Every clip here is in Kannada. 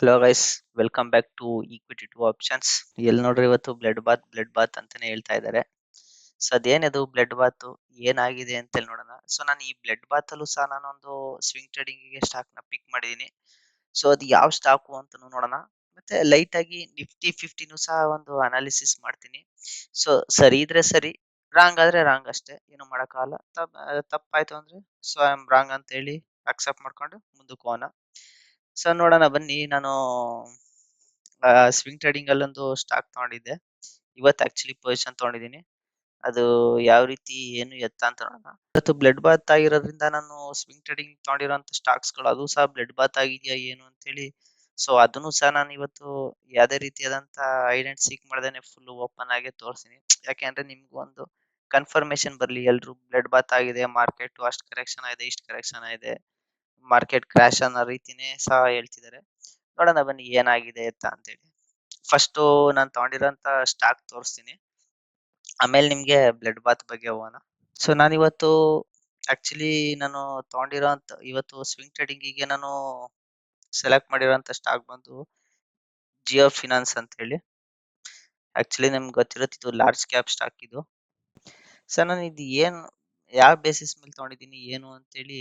Hello guys welcome back to equity to options ಎಲ್ಲಿ ನೋಡ್ರಿ ಇವತ್ತು ಬ್ಲಡ್ ಬಾತ್ ಬ್ಲಡ್ ಬಾತ್ ಅಂತಾನೆ ಹೇಳ್ತಾ ಇದ್ದಾರೆ ಸೊ ಅದೇನದು ಬ್ಲಡ್ ಬಾತ್ ಏನಾಗಿದೆ ಅಂತ ಹೇಳಿ ನೋಡೋಣ. ಸೊ ನಾನು ಈ ಬ್ಲಡ್ ಬಾತ್ ಅಲ್ಲೂ ಸಹ ನಾನು ಒಂದು ಸ್ವಿಂಗ್ ಟ್ರೇಡಿಂಗ್ಗೆ ಸ್ಟಾಕ್ನ ಪಿಕ್ ಮಾಡಿದೀನಿ. ಸೊ ಅದು ಯಾವ ಸ್ಟಾಕು ಅಂತ ನೋಡೋಣ. ಮತ್ತೆ ಲೈಟ್ ಆಗಿ ನಿಫ್ಟಿ ಫಿಫ್ಟಿನೂ ಸಹ ಒಂದು ಅನಾಲಿಸಿಸ್ ಮಾಡ್ತೀನಿ. ಸೊ ಸರಿ ಇದ್ರೆ ಸರಿ. ರಾಂಗ್ ಆದ್ರೆ ರಾಂಗ್ ಅಷ್ಟೇ. ಏನು ಮಾಡಕ್ಕಾಗಲ್ಲ. ತಪ್ ತಪ್ಪಾಯ್ತು ಅಂದ್ರೆ ಸೊ ಐ ಆಮ್ ರಾಂಗ್ ಅಂತ ಹೇಳಿ ಅಕ್ಸೆಪ್ಟ್ ಮಾಡ್ಕೊಂಡು ಮುಂದಕ್ಕೆ ಹೋಗೋಣ. ಸೊ, ನೋಡೋಣ ಬನ್ನಿ. ನಾನು ಸ್ವಿಂಗ್ ಟ್ರೇಡಿಂಗ್ ಅಲ್ಲೊಂದು ಸ್ಟಾಕ್ ತಗೊಂಡಿದ್ದೆ. ಇವತ್ತು ಆಕ್ಚುಲಿ ಪೊಸಿಷನ್ ತಗೊಂಡಿದ್ದೀನಿ. ಅದು ಯಾವ ರೀತಿ, ಏನು ಎತ್ತ ಅಂತ ನೋಡೋಣ. ಇವತ್ತು ಬ್ಲಡ್ ಬಾತ್ ಆಗಿರೋದ್ರಿಂದ ನಾನು ಸ್ವಿಂಗ್ ಟ್ರೇಡಿಂಗ್ ತಗೊಂಡಿರೋಂಥ ಸ್ಟಾಕ್ಸ್ಗಳು, ಅದು ಸಹ ಬ್ಲಡ್ ಬಾತ್ ಆಗಿದೆಯಾ ಏನು ಅಂತ ಹೇಳಿ ಸೊ ಅದನ್ನು ಸಹ ನಾನು ಇವತ್ತು ಯಾವುದೇ ರೀತಿಯಾದಂತ ಐಡೆಂಟ್ ಸೀಕ್ ಮಾಡ್ದೇನೆ ಫುಲ್ ಓಪನ್ ಆಗಿ ತೋರಿಸ್ತೀನಿ. ಯಾಕೆಂದ್ರೆ ನಿಮ್ಗೂ ಒಂದು ಕನ್ಫರ್ಮೇಶನ್ ಬರಲಿ. ಎಲ್ಲರೂ ಬ್ಲಡ್ ಬಾತ್ ಆಗಿದೆ ಮಾರ್ಕೆಟ್ ಅಷ್ಟು ಕರೆಕ್ಷನ್ ಆಗಿದೆ, ಇಷ್ಟು ಕರೆಕ್ಷನ್ ಆಗಿದೆ. ಮಾರ್ಕೆಟ್ ಕ್ರಾಶ್ ಅನ್ನೋ ರೀತಿನೇ ಸಹ ಹೇಳ್ತಿದ್ದಾರೆ ನೋಡೋಣ ಬನ್ನಿ ಏನಾಗಿದೆ ಅಂತ ಅಂತೇಳಿ. ಫಸ್ಟ್ ನಾನು ತಗೊಂಡಿರೋಂತ ಸ್ಟಾಕ್ ತೋರಿಸ್ತೀನಿ. ಆಮೇಲೆ ನಿಮ್ಗೆ ಬ್ಲಡ್ ಬಾತ್ ಬಗ್ಗೆ ಹೋಗೋಣ. ಸೊ ನಾನು ಇವತ್ತು ಆಕ್ಚುಲಿ ನಾನು ತಗೊಂಡಿರೋಂತ ಇವತ್ತು ಸ್ವಿಂಗ್ ಟ್ರೇಡಿಂಗಿಗೆ ನಾನು ಸೆಲೆಕ್ಟ್ ಮಾಡಿರೋಂಥ ಸ್ಟಾಕ್ ಬಂದು ಜಿಯೋ ಫಿನಾನ್ಸ್ ಅಂತ ಹೇಳಿ ಆಕ್ಚುಲಿ ನಿಮ್ಗೆ ಗೊತ್ತಿರುತ್ತೆ ಇದು ಲಾರ್ಜ್ ಕ್ಯಾಪ್ ಸ್ಟಾಕ್ ಇದು. ಸರ್ ನಾನು ಇದು ಏನು, ಯಾವ ಬೇಸಿಸ್ ಮೇಲೆ ತಗೊಂಡಿದ್ದೀನಿ, ಏನು ಅಂತೇಳಿ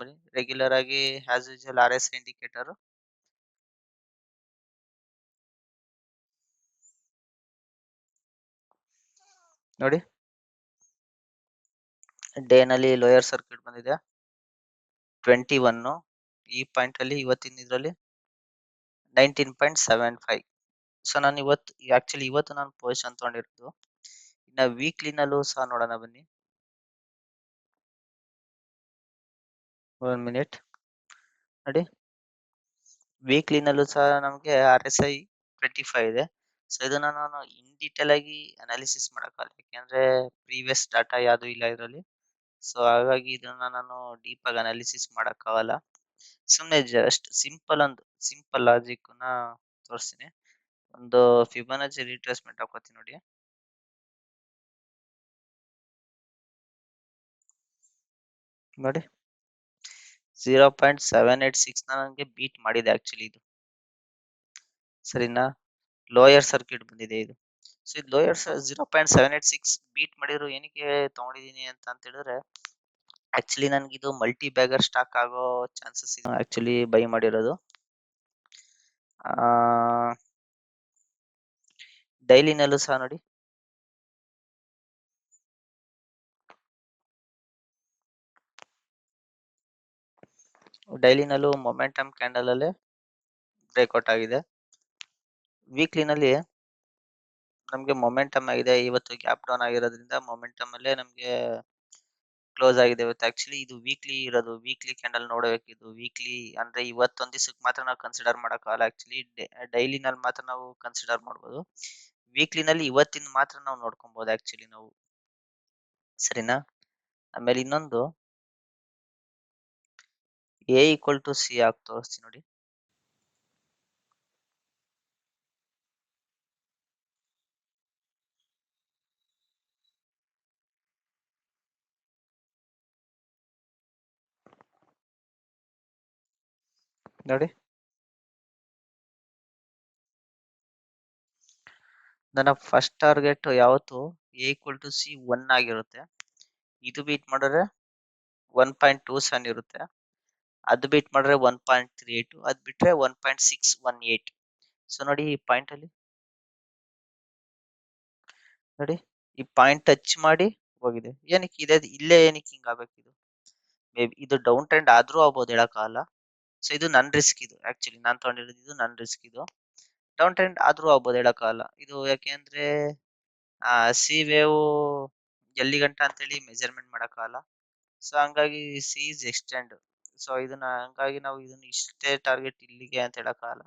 ಬನ್ನಿ. ರೆಗ್ಯುಲರ್ ಆಗಿ as usual R S indicator ನೋಡಿ. ಡೇ ನಲ್ಲಿ ಲೋಯರ್ ಸರ್ಕ್ಯೂಟ್ ಬಂದಿದೆ. ಟ್ವೆಂಟಿ ಒನ್ ಈ ಪಾಯಿಂಟ್ ಅಲ್ಲಿ, ಇವತ್ತಿನ ಇದರಲ್ಲಿ nineteen point seven five so ನಾನು ಇವತ್ತು ಆಕ್ಚುಲಿ ಇವತ್ತು ನಾನು ಪೊಸಿಷನ್ ತಗೊಂಡಿರೋದು. ಇನ್ನ ವೀಕ್ಲಿನಲ್ಲೂ ಸಹ ನೋಡೋಣ ಬನ್ನಿ. One minute. ನೋಡಿ. ವೀಕ್ಲಿನಲ್ಲೂ ಸಹ ನಮಗೆ R S I twenty five ಇದೆ. ಸೊ ಇದನ್ನ ನಾನು ಇನ್ ಡೀಟೇಲ್ ಆಗಿ ಅನಾಲಿಸಿಸ್ ಮಾಡೋಕ್ಕಲ್ಲ ಯಾಕೆಂದ್ರೆ ಪ್ರೀವಿಯಸ್ ಡಾಟಾ ಯಾವುದು ಇಲ್ಲ ಇದರಲ್ಲಿ. ಸೊ ಹಾಗಾಗಿ ಇದನ್ನ ನಾನು ಡೀಪ್ ಆಗಿ ಅನಾಲಿಸಿಸ್ ಮಾಡೋಕ್ಕಾಗಲ್ಲ. ಸುಮ್ಮನೆ ಜಸ್ಟ್ ಸಿಂಪಲ್ ಒಂದು ಸಿಂಪಲ್ ಲಾಜಿಕ್ನ ತೋರಿಸ್ತೀನಿ. ಒಂದು ಫಿಬೊನಾಚಿ ರಿಟ್ರೇಸ್ಮೆಂಟ್ ಹಾಕೋತೀನಿ ನೋಡಿ. ನೋಡಿ. Zero point seven eight six ನನಗೆ ಬೀಟ್ ಮಾಡಿದೆ ಆಕ್ಚುಲಿ ಇದು. ಸರಿನಾ? ಲೋಯರ್ ಸರ್ಕ್ಯೂಟ್ ಬಂದಿದೆ ಇದು. ಸೊ ಇದು lower zero point seven eight six beat ಮಾಡಿದ್ರು ಏನಕ್ಕೆ ತಗೊಂಡಿದ್ದೀನಿ ಅಂತ ಅಂತ ಹೇಳಿದ್ರೆ ಆಕ್ಚುಲಿ ನನ್ಗೆ ಇದು ಮಲ್ಟಿ ಬ್ಯಾಗರ್ ಸ್ಟಾಕ್ ಆಗೋ ಚಾನ್ಸಸ್ ಇದೆ. ಆಕ್ಚುಲಿ ಬೈ ಮಾಡಿರೋದು. ಡೈಲಿನಲ್ಲೂ ಸಹ ನೋಡಿ. ಡೈಲಿನಲ್ಲೂ ಮೊಮೆಂಟಮ್ ಕ್ಯಾಂಡಲ್ ಅಲ್ಲಿ ಬ್ರೇಕ್ಔಟ್ ಆಗಿದೆ. ವೀಕ್ಲಿನಲ್ಲಿ ನಮಗೆ ಮೊಮೆಂಟಮ್ ಆಗಿದೆ. ಇವತ್ತು ಗ್ಯಾಪ್ ಡೌನ್ ಆಗಿರೋದ್ರಿಂದ ಮೊಮೆಂಟಮ್ ಅಲ್ಲೇ ನಮಗೆ ಕ್ಲೋಸ್ ಆಗಿದೆ. ಇವತ್ತು ಆಕ್ಚುಲಿ ಇದು ವೀಕ್ಲಿ ಇರೋದು. ವೀಕ್ಲಿ ಕ್ಯಾಂಡಲ್ ನೋಡಬೇಕು ಇದು. ವೀಕ್ಲಿ ಅಂದ್ರೆ ಇವತ್ತೊಂದ್ ದಿವಸಕ್ಕೆ ಮಾತ್ರ ನಾವು ಕನ್ಸಿಡರ್ ಮಾಡೋಕ್ಕಾಗಲ್ಲ ಆಕ್ಚುಲಿ ಡೈಲಿನಲ್ಲಿ ಮಾತ್ರ ನಾವು ಕನ್ಸಿಡರ್ ಮಾಡ್ಬೋದು. ವೀಕ್ಲಿನಲ್ಲಿ ಇವತ್ತಿನ ಮಾತ್ರ ನಾವು ನೋಡ್ಕೊಬಹುದು ಆಕ್ಚುಲಿ ನಾವು. ಸರಿನಾ? ಆಮೇಲೆ ಇನ್ನೊಂದು ಎ ಈಕ್ವಲ್ ಟು ಸಿ ಆಗಿ ತೋರಿಸ್ತೀನಿ ನೋಡಿ. ನೋಡಿ. ನನ್ನ ಫಸ್ಟ್ ಟಾರ್ಗೆಟ್ ಯಾವತ್ತು? A equal to C one ಆಗಿರುತ್ತೆ. ಇದು ಬೀಟ್ ಮಾಡಿದ್ರೆ ಒನ್ ಪಾಯಿಂಟ್ ಟೂ ಸೆವೆನ್ ಇರುತ್ತೆ. ಅದು ಬಿಟ್ ಮಾಡಿದ್ರೆ ಒನ್ ಪಾಯಿಂಟ್ ತ್ರೀ ಏಟ್ ಅದ್ ಬಿಟ್ರೆ one point six one eight so ನೋಡಿ ಈ ಪಾಯಿಂಟ್ ಅಲ್ಲಿ. ನೋಡಿ, ಈ ಪಾಯಿಂಟ್ ಟಚ್ ಮಾಡಿ ಹೋಗಿದೆ. ಏನಕ್ಕೆ ಇದೆ? ಇಲ್ಲೇ ಏನಕ್ಕೆ ಹಿಂಗ್ ಆಗ್ಬೇಕು ಇದು? ಮೇ ಬಿ ಇದು ಡೌನ್ ಟ್ರೆಂಡ್ ಆದ್ರೂ ಆಗ್ಬೋದು ಹೇಳಕ್ಕಾಗಲ್ಲ. ಸೊ ಇದು ನನ್ ರಿಸ್ಕ್ ಇದು. ಆಕ್ಚುಲಿ ನಾನ್ ತಗೊಂಡಿರೋದು ಇದು ನನ್ ರಿಸ್ಕ್ ಇದು. ಡೌನ್ ಟ್ರೆಂಡ್ ಆದ್ರೂ ಆಗ್ಬೋದು ಹೇಳಕ್ಕಾಗಲ್ಲ. ಇದು ಯಾಕೆಂದ್ರೆ ಸಿ ವೇವ್ ಎಲ್ಲಿ ಗಂಟ ಅಂತೇಳಿ ಮೆಜರ್ಮೆಂಟ್ ಮಾಡಕ್ಕಾಗಲ್ಲ. ಸೊ ಹಂಗಾಗಿ ಸಿ ಇಸ್ ಎಕ್ಸ್ಟೆಂಡ್ ಸೊ ಇದನ್ನ ಹಂಗಾಗಿ ನಾವು ಇದನ್ನ ಇಷ್ಟೇ ಟಾರ್ಗೆಟ್ ಇಲ್ಲಿಗೆ ಅಂತ ಹೇಳಕ್ಕಾಗಲ್ಲ.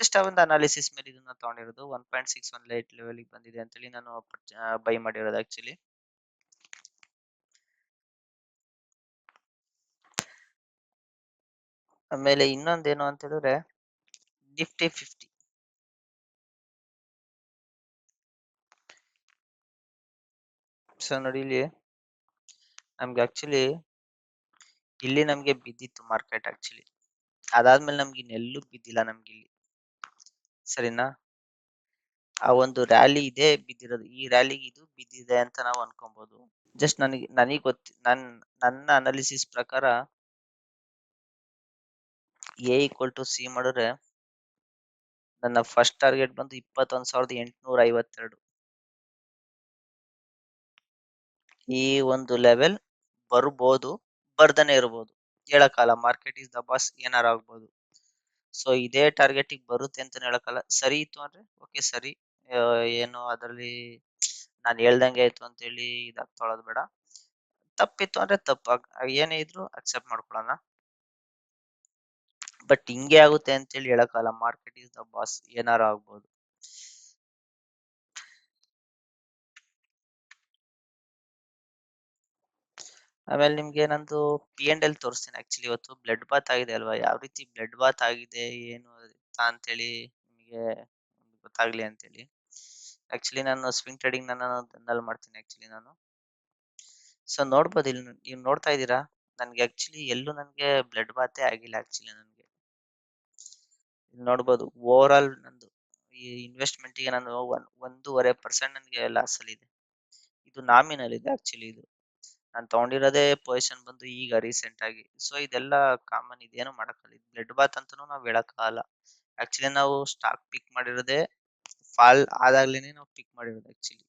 ಜಸ್ಟ್ ಒಂದು ಅನಾಲಿಸಿಸ್ ಮೇಲೆ ಇದನ್ನ ತಗೊಂಡಿರೋದು. One point six one light ಲೆವೆಲ್ಗೆ ಬಂದಿದೆ ಅಂತೇಳಿ ನಾನು ಬೈ ಮಾಡಿರೋದು ಆಕ್ಚುಲಿ ಆಮೇಲೆ ಇನ್ನೊಂದೇನು ಅಂತ ಹೇಳಿದ್ರೆ ನಿಫ್ಟಿ ಫಿಫ್ಟಿ ಸೊ ನೋಡಿ ಇಲ್ಲಿ, ನಮ್ಗೆ ಆಕ್ಚುಲಿ ಇಲ್ಲಿ ನಮ್ಗೆ ಬಿದ್ದಿತ್ತು ಮಾರ್ಕೆಟ್ ಆಕ್ಚುಲಿ ಅದಾದ್ಮೇಲೆ ನಮ್ಗೆ ಇನ್ನೆಲ್ಲೂ ಬಿದ್ದಿಲ್ಲ ನಮ್ಗೆ ಇಲ್ಲಿ ಸರಿನಾ? ಆ ಒಂದು ರ್ಯಾಲಿ ಇದೆ, ಬಿದ್ದಿರೋದು. ಈ ರ್ಯಾಲಿಗೆ ಇದು ಬಿದ್ದಿದೆ ಅಂತ ನಾವು ಅನ್ಕೊಬಹುದು. ಜಸ್ಟ್ ನನಗೆ ನನಗೆ ಗೊತ್ತಿ, ನನ್, ನನ್ನ ಅನಾಲಿಸಿಸ್ ಪ್ರಕಾರ ಎ ಈಕ್ವಲ್ ಟು ಸಿ ಮಾಡಿದ್ರೆ ನನ್ನ ಫಸ್ಟ್ ಟಾರ್ಗೆಟ್ ಬಂದು ಇಪ್ಪತ್ತೊಂದು ಸಾವಿರದ ಎಂಟುನೂರ ಐವತ್ತೆರಡು. ಈ ಒಂದು ಲೆವೆಲ್ ಬರ್ಬೋದು ಬರ್ದನೆ ಇರ್ಬೋದು ಹೇಳಕ್ಕಾಗಲ್ಲ ಮಾರ್ಕೆಟ್ ಇಸ್ ದ ಬಾಸ್ ಏನಾರ ಆಗ್ಬೋದು. ಸೊ ಇದೇ ಟಾರ್ಗೆಟಿಗೆ ಬರುತ್ತೆ ಅಂತ ಹೇಳಕ್ಕಾಗಲ್ಲ. ಸರಿ ಇತ್ತು ಅಂದ್ರೆ ಓಕೆ ಸರಿ ಏನು ಅದರಲ್ಲಿ ನಾನು ಹೇಳ್ದಂಗೆ ಆಯ್ತು ಅಂತೇಳಿ ಇದಾಗ್ ತೊಗೊಳೋದ್ ಬೇಡ. ತಪ್ಪಿತ್ತು ಅಂದ್ರೆ ತಪ್ಪು ಏನೇ ಇದ್ರು ಅಕ್ಸೆಪ್ಟ್ ಮಾಡ್ಕೊಳ್ಳೋಣ. ಬಟ್ ಹಿಂಗೆ ಆಗುತ್ತೆ ಅಂತೇಳಿ ಹೇಳಕ್ಕಾಗಲ್ಲ ಮಾರ್ಕೆಟ್ ಇಸ್ ದ ಬಾಸ್ ಏನಾರ ಆಗ್ಬೋದು. ಆಮೇಲೆ ನಿಮ್ಗೆ ನಂದು ಪಿ ಅಂಡ್ ಎಲ್ ತೋರಿಸ್ತೀನಿ ಆಕ್ಚುಲಿ ಇವತ್ತು. ಬ್ಲಡ್ ಬಾತ್ ಆಗಿದೆ ಅಲ್ವಾ? ಯಾವ ರೀತಿ ಬ್ಲಡ್ ಬಾತ್ ಆಗಿದೆ? ಏನು ಅಂತ ಅಂತೇಳಿ ನಿಮಗೆ ಗೊತ್ತಾಗ್ಲಿ ಅಂತೇಳಿ. ಆಕ್ಚುಲಿ ನಾನು ಸ್ವಿಂಗ್ ಟ್ರೇಡಿಂಗ್ ನಾನು ಅಲ್ಲಿ ಮಾಡ್ತೀನಿ ಆಕ್ಚುಲಿ ನಾನು. ಸೊ ನೋಡ್ಬೋದು ಇಲ್ಲಿ ನೀವು ನೋಡ್ತಾ ಇದ್ದೀರಾ? ನನಗೆ ಆಕ್ಚುಲಿ ಎಲ್ಲೂ ನನಗೆ ಬ್ಲಡ್ ಬಾತೇ ಆಗಿಲ್ಲ ಆಕ್ಚುಲಿ ನನಗೆ. ಇಲ್ಲಿ ನೋಡ್ಬೋದು ಓವರ್ ಆಲ್ ನಂದು ಈ ಇನ್ವೆಸ್ಟ್ಮೆಂಟಿಗೆ ನಾನು ಒನ್, ಒಂದೂವರೆ ಪರ್ಸೆಂಟ್ ನನಗೆ ಲಾಸ್ ಅಲ್ಲಿ ಇದೆ. ಇದು ನಾಮಿನಲ್ ಇದೆ ಆಕ್ಚುಲಿ ಇದು. ನಾನು ತಗೊಂಡಿರೋದೇ ಪೊಸಿಷನ್ ಬಂದು ಈಗ ರೀಸೆಂಟ್ ಆಗಿ. ಸೊ ಇದೆಲ್ಲ ಕಾಮನ್ ಇದೇನು ಮಾಡಕ್ಕಲ್ಲ ಬ್ಲಡ್ ಬಾತ್ ಅಂತಾನು ನಾವು ಹೇಳಕ್ಕಾಗಲ್ಲ. ಆಕ್ಚುಲಿ ನಾವು ಸ್ಟಾಕ್ ಪಿಕ್ ಮಾಡಿರೋದೇ ಫಾಲ್ ಆದಾಗ್ಲೇನೆ ನಾವು ಪಿಕ್ ಮಾಡಿರೋದು ಆಕ್ಚುಲಿ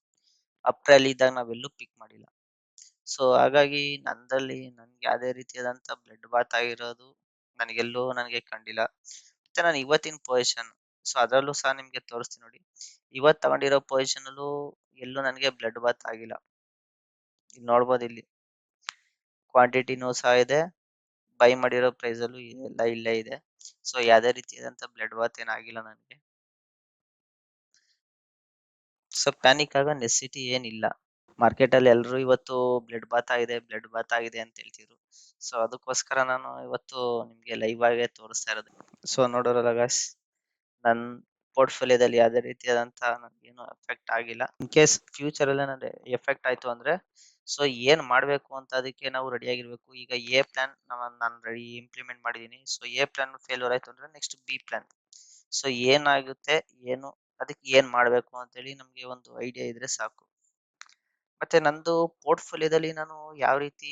ಅಪ್ರಿಲ್ ರ್ಯಾಲಿ ಇದ್ದಾಗ ನಾವೆಲ್ಲೂ ಪಿಕ್ ಮಾಡಿಲ್ಲ. ಸೊ ಹಾಗಾಗಿ ನಂದಲ್ಲಿ ನನ್ಗೆ ಯಾವುದೇ ರೀತಿಯಾದಂತ ಬ್ಲಡ್ ಬಾತ್ ಆಗಿರೋದು ನನಗೆಲ್ಲೂ ನನಗೆ ಕಂಡಿಲ್ಲ. ಮತ್ತೆ ನಾನು ಇವತ್ತಿನ ಪೊಸಿಷನ್ ಸೊ ಅದರಲ್ಲೂ ಸಹ ನಿಮ್ಗೆ ತೋರಿಸ್ತೀನಿ ನೋಡಿ. ಇವತ್ತು ತಗೊಂಡಿರೋ ಪೊಸಿಷನ್ ಅಲ್ಲೂ ಎಲ್ಲೂ ನನಗೆ ಬ್ಲಡ್ ಬಾತ್ ಆಗಿಲ್ಲ. ಇಲ್ಲಿ ನೋಡ್ಬೋದು ಇಲ್ಲಿ. ಕ್ವಾಂಟಿಟಿನೂ ಸಹ ಇದೆ. ಬೈ ಮಾಡಿರೋ ಪ್ರೈಸ್ ಅಲ್ಲೂ ಎಲ್ಲ ಇಲ್ಲೇ ಇದೆ. ಸೊ ಯಾವುದೇ ರೀತಿಯಾದಂತ ಬ್ಲಡ್ ಬಾತ್ ಏನಾಗಿಲ್ಲ ನನಗೆ. ಸೊ ಪ್ಯಾನಿಕ್ ಆಗೋ ನೆಸಿಟಿ ಏನಿಲ್ಲ. ಮಾರ್ಕೆಟ್ ಅಲ್ಲಿ ಎಲ್ಲರೂ ಇವತ್ತು ಬ್ಲಡ್ ಬಾತ್ ಆಗಿದೆ ಬ್ಲಡ್ ಬಾತ್ ಆಗಿದೆ ಅಂತ ಹೇಳ್ತಿದ್ರು. ಸೊ ಅದಕ್ಕೋಸ್ಕರ ನಾನು ಇವತ್ತು ನಿಮ್ಗೆ ಲೈವ್ ಆಗೇ ತೋರಿಸ್ತಾ ಇರೋದು. ಸೊ ನೋಡೋರಲ್ಲ ಗಾಯ್ಸ್ ನನ್ನ ಪೋರ್ಟ್ಫೋಲಿಯೋದಲ್ಲಿ ಯಾವುದೇ ರೀತಿಯಾದಂತ ನನಗೇನು ಎಫೆಕ್ಟ್ ಆಗಿಲ್ಲ. ಇನ್ ಕೇಸ್ ಫ್ಯೂಚರ್ ಅಲ್ಲಿ ನನಗೆ ಎಫೆಕ್ಟ್ ಆಯ್ತು ಅಂದ್ರೆ ಸೊ, ಏನ್ ಮಾಡ್ಬೇಕು ಅಂತ ಅದಕ್ಕೆ ನಾವು ರೆಡಿ ಆಗಿರ್ಬೇಕು. ಈಗ ಎ ಪ್ಲಾನ್ ನಾನು ರೆಡಿ ಇಂಪ್ಲಿಮೆಂಟ್ ಮಾಡಿದೀನಿ. ಸೊ ಎ ಪ್ಲಾನ್ ಫೇಲ್ಯೂರ್ ಆಯ್ತು ಅಂದ್ರೆ ನೆಕ್ಸ್ಟ್ ಬಿ ಪ್ಲಾನ್ ಸೊ, ಏನಾಗುತ್ತೆ, ಏನು, ಅದಕ್ಕೆ ಏನ್ ಮಾಡ್ಬೇಕು ಅಂತೇಳಿ ನಮ್ಗೆ ಒಂದು ಐಡಿಯಾ ಇದ್ರೆ ಸಾಕು. ಮತ್ತೆ ನಂದು ಪೋರ್ಟ್ಫೋಲಿಯೋದಲ್ಲಿ ನಾನು ಯಾವ ರೀತಿ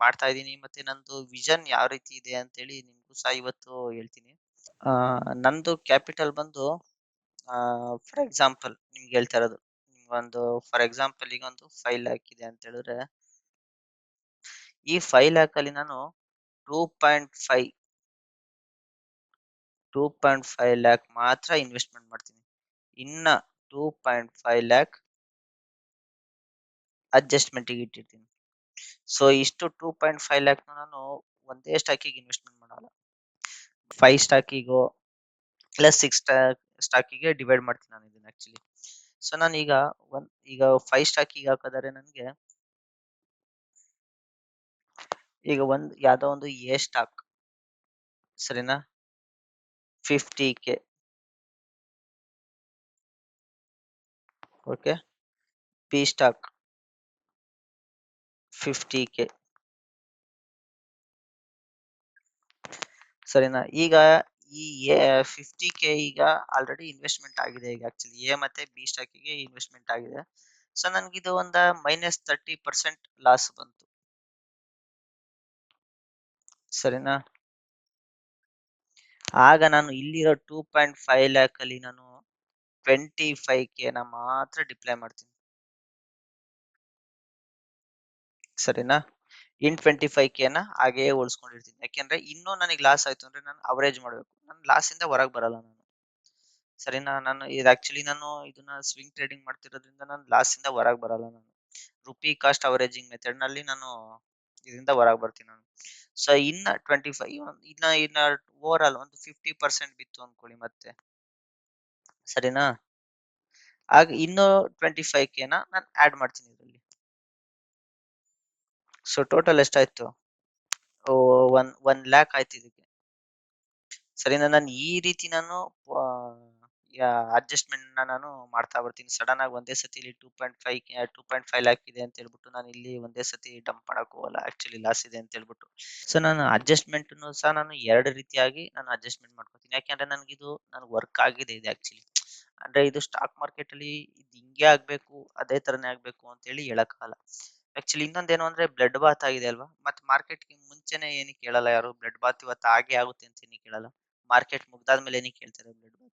ಮಾಡ್ತಾ ಇದ್ದೀನಿ, ಮತ್ತೆ ನಂದು ವಿಷನ್ ಯಾವ ರೀತಿ ಇದೆ ಅಂತೇಳಿ ನಿಮ್ಗೂ ಸಹ ಇವತ್ತು ಹೇಳ್ತೀನಿ. ನಂದು ಕ್ಯಾಪಿಟಲ್ ಬಂದು ಫಾರ್ ಎಕ್ಸಾಂಪಲ್ ನಿಮ್ಗೆ ಹೇಳ್ತಾ ಇರೋದು ಒಂದು ಫಾರ್ ಎಕ್ಸಾಂಪಲ್ ಈಗ ಒಂದು ಫೈಲ್ ಹಾಕಿದೆ ಅಂತ ಹೇಳಿದ್ರೆ, ಈ ಫೈಲ್ ಹಾಕಲ್ಲಿ ನಾನು two point five two point five lakh ಮಾತ್ರ ಇನ್ವೆಸ್ಟ್ಮೆಂಟ್ ಮಾಡ್ತೀನಿ. ಇನ್ನ ಟೂ ಪಾಯಿಂಟ್ ಫೈವ್ ಲ್ಯಾಕ್ ಅಡ್ಜಸ್ಟ್ಮೆಂಟಿಗೆ ಇಟ್ಟಿರ್ತೀನಿ. ಸೊ ಇಷ್ಟು ಟೂ ಪಾಯಿಂಟ್ ಫೈವ್ ಲ್ಯಾಕ್ ನಾನು ಒಂದೇ ಸ್ಟಾಕಿಗೆ ಇನ್ವೆಸ್ಟ್ಮೆಂಟ್ ಮಾಡಲ್ಲ. ಫೈವ್ ಸ್ಟಾಕಿಗೋ ಪ್ಲಸ್ ಸಿಕ್ಸ್ ಸ್ಟಾಕಿಗೆ ಡಿವೈಡ್ ಮಾಡ್ತೀನಿ ನಾನು ಇದನ್ನ ಆಕ್ಚುಲಿ ಸೊ ನಾನು ಈಗ ಒಂದ್, ಈಗ ಫೈವ್ ಸ್ಟಾಕ್ ಈಗ ಹಾಕೋದಾದ್ರೆ ನನಗೆ ಈಗ ಒಂದ್, ಯಾವ್ದೋ ಒಂದು ಎ ಸ್ಟಾಕ್ ಸರಿನಾ? Fifty K okay P stock fifty K ಸರಿನಾ? ಈಗ ಈ, ಎ ಫಿಫ್ಟಿ ಕೆ ಈಗ ಆಲ್ರೆಡಿ ಇನ್ವೆಸ್ಟ್ಮೆಂಟ್ ಆಗಿದೆ ಈಗ ಆಕ್ಚುಲಿ ಎ ಮತ್ತೆ ಬಿ ಸ್ಟಾಕಿಗೆ ಇನ್ವೆಸ್ಟ್ಮೆಂಟ್ ಆಗಿದೆ. ಸೊ ನನ್ಗಿದು ಒಂದ ಮೈನಸ್ ತರ್ಟಿ ಪರ್ಸೆಂಟ್ ಲಾಸ್ ಬಂತು. ಸರಿನಾ? ಆಗ ನಾನು ಇಲ್ಲಿರೋ ಟೂ ಪಾಯಿಂಟ್ ಫೈವ್ ಲ್ಯಾಕ್ ಅಲ್ಲಿ ನಾನು ಟ್ವೆಂಟಿ ಫೈವ್ ಕೆನ ಮಾತ್ರ ಡಿಪ್ಲೈ ಮಾಡ್ತೀನಿ. ಸರಿನಾ? ಇನ್ ಟ್ವೆಂಟಿ ಫೈವ್ ಕೆನ ಹಾಗೆ ಉಳಿಸ್ಕೊಂಡಿರ್ತೀನಿ ಯಾಕೆಂದ್ರೆ ಇನ್ನೂ ನನಗೆ ಲಾಸ್ ಆಯ್ತು ಅಂದ್ರೆ ನಾನು ಅವರೇಜ್ ಮಾಡಬೇಕು. ನಾನು ಲಾಸ್ ಇಂದ ಹೊರಗೆ ಬರಲ್ಲ ನಾನು. ಸರಿನಾ? ನಾನು ಇದು ಆಕ್ಚುಲಿ ನಾನು ಇದನ್ನ ಸ್ವಿಂಗ್ ಟ್ರೇಡಿಂಗ್ ಮಾಡ್ತಿರೋದ್ರಿಂದ ನಾನು ಲಾಸ್ ಇಂದ ಹೊರಗೆ ಬರಲ್ಲ ನಾನು. ರುಪಿ ಕಾಸ್ಟ್ ಅವರೇಜಿಂಗ್ ಮೆಥಡ್ನಲ್ಲಿ ನಾನು ಇದರಿಂದ ಹೊರಗೆ ಬರ್ತೀನಿ ನಾನು. ಸೊ ಇನ್ನ ಟ್ವೆಂಟಿ ಫೈವ್ ಇನ್ನ ಇನ್ನ ಓವರ್ ಆಲ್ ಒಂದು ಫಿಫ್ಟಿ ಪರ್ಸೆಂಟ್ ಬಿತ್ತು ಅನ್ಕೊಳ್ಳಿ ಮತ್ತೆ. ಸರಿನಾ? ಆಗ ಇನ್ನು ಟ್ವೆಂಟಿ ಫೈವ್ ಕೆನ ನಾನು ಆಡ್ ಮಾಡ್ತೀನಿ ಇದರಲ್ಲಿ. ಸೊ ಟೋಟಲ್ ಎಷ್ಟಾಯ್ತು? ಒನ್ ಒನ್ ಲ್ಯಾಕ್ ಆಯ್ತು ಇದಕ್ಕೆ. ಸರಿನಾ ನಾನು ಈ ರೀತಿ ನಾನು ಅಡ್ಜಸ್ಟ್‌ಮೆಂಟ್‌ನ ನಾನು ಮಾಡ್ತಾ ಬರ್ತೀನಿ. ಸಡನ್ ಆಗಿ ಒಂದೇ ಸತಿಲಿ 2.5 2.5 ಲ್ಯಾಕ್ ಇದೆ ಅಂತ ಹೇಳ್ಬಿಟ್ಟು ನಾನು ಇಲ್ಲಿ ಒಂದೇ ಸತಿ ಡಂಪ್ ಮಾಡಕ್ ಹೋಗಲ್ಲ. ಆಕ್ಚುಲಿ ಲಾಸ್ ಇದೆ ಅಂತ ಹೇಳ್ಬಿಟ್ಟು. ಸೊ ನಾನು ಅಡ್ಜಸ್ಟ್ಮೆಂಟ್ ಸಹ ನಾನು ಎರಡು ರೀತಿಯಾಗಿ ನಾನು ಅಡ್ಜಸ್ಟ್‌ಮೆಂಟ್ ಮಾಡ್ಕೊತೀನಿ. ಯಾಕೆಂದ್ರೆ ಇದು ನನಗೆ ವರ್ಕ್ ಆಗಿದೆ ಇದು ಆಕ್ಚುಲಿ. ಅಂದ್ರೆ ಇದು ಸ್ಟಾಕ್ ಮಾರ್ಕೆಟಲ್ಲಿ ಇದು ಹಿಂಗೆ ಆಗ್ಬೇಕು, ಅದೇ ತರನೇ ಆಗ್ಬೇಕು ಅಂತ ಹೇಳಿ ಹೇಳಕ್ಕಾಗಲ್ಲ. ಆಕ್ಚುಲಿ ಇನ್ನೊಂದೇನು ಅಂದ್ರೆ ಬ್ಲಡ್ ಬಾತ್ ಆಗಿದೆ ಅಲ್ವಾ? ಮತ್ತೆ ಮಾರ್ಕೆಟ್‌ಗೆ ಮುಂಚೆನೆ ಏನಕ್ಕೆ ಹೇಳಲ್ಲ ಯಾರು ಬ್ಲಡ್ ಬಾತ್ ಇವತ್ತು ಆಗೇ ಆಗುತ್ತೆ ಅಂತ ಏನಕ್ಕೆ ಹೇಳಲ್ಲ? ಮಾರ್ಕೆಟ್ ಮುಗ್ದಾದ್ಮೇಲೆ ಏನಕ್ಕೆ ಹೇಳ್ತಾರೆ ಬ್ಲಡ್ ಬಾತ್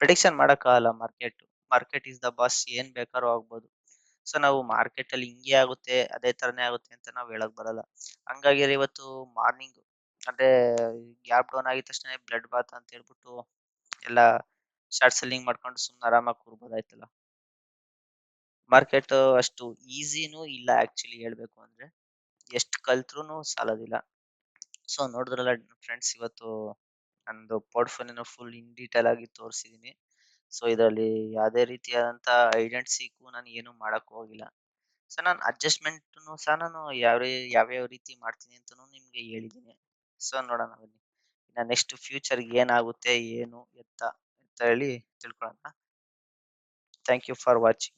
ಪ್ರಿಡಿಕ್ಷನ್ ಮಾಡಕ್ಕಾಗಲ್ಲ market. Market is the boss ಏನ್ ಬೇಕಾದ್ರೂ ಆಗ್ಬೋದು. ಸೊ ನಾವು ಮಾರ್ಕೆಟ್ ಅಲ್ಲಿ ಹಿಂಗೆ ಆಗುತ್ತೆ, ಅದೇ ತರನೇ ಆಗುತ್ತೆ ಅಂತ ನಾವು ಹೇಳಕ್ ಬರಲ್ಲ. ಹಂಗಾಗಿ ಇವತ್ತು ಮಾರ್ನಿಂಗ್ ಅಂದ್ರೆ ಗ್ಯಾಪ್ ಡೌನ್ ಆಗಿದ ತಕ್ಷಣ ಬ್ಲಡ್ ಬಾತ್ ಅಂತ ಹೇಳ್ಬಿಟ್ಟು ಎಲ್ಲ ಶಾರ್ಟ್ ಸೆಲ್ಲಿಂಗ್ ಮಾಡ್ಕೊಂಡು ಸುಮ್ನೆ ಆರಾಮಾಗಿ ಕೂರ್ಬೋದಾಯ್ತಲ್ಲ. ಮಾರ್ಕೆಟ್ ಅಷ್ಟು ಈಸಿನೂ ಇಲ್ಲ ಆಕ್ಚುಲಿ ಹೇಳ್ಬೇಕು ಅಂದ್ರೆ. ಎಷ್ಟು ಕಲ್ತ್ರು ಸಾಲೋದಿಲ್ಲ. ಸೊ ನೋಡಿದ್ರಲ್ಲ ಫ್ರೆಂಡ್ಸ್ ಇವತ್ತು ನಂದು ಪೋರ್ಟ್‌ಫೋಲಿಯೋನ ಫುಲ್ ಇನ್ ಡೀಟೇಲ್ ಆಗಿ ತೋರಿಸಿದ್ದೀನಿ ಸೊ ಇದರಲ್ಲಿ ಯಾವುದೇ ರೀತಿಯಾದಂಥ ಐಡೆಂಟ್ ಅಂಡ್ ಸೀಕು ನಾನು ಏನು ಮಾಡೋಕ್ಕೆ ಹೋಗಿಲ್ಲ. ಸೊ ನಾನು ಅಡ್ಜಸ್ಟ್‌ಮೆಂಟ್‌ನು ಸಹ ನಾನು ಯಾವ ಯಾವ್ಯಾವ ರೀತಿ ಮಾಡ್ತೀನಿ ಅಂತ ನಿಮಗೆ ಹೇಳಿದ್ದೀನಿ ಸೊ ನೋಡೋಣ ಬನ್ನಿ. ಇನ್ನು ನೆಕ್ಸ್ಟ್ ಫ್ಯೂಚರ್‌ಗೆ ಏನಾಗುತ್ತೆ, ಏನು ಎತ್ತ ಅಂತ ಹೇಳಿ ತಿಳ್ಕೊಳ್ಳೋಣ. Thank you for watching.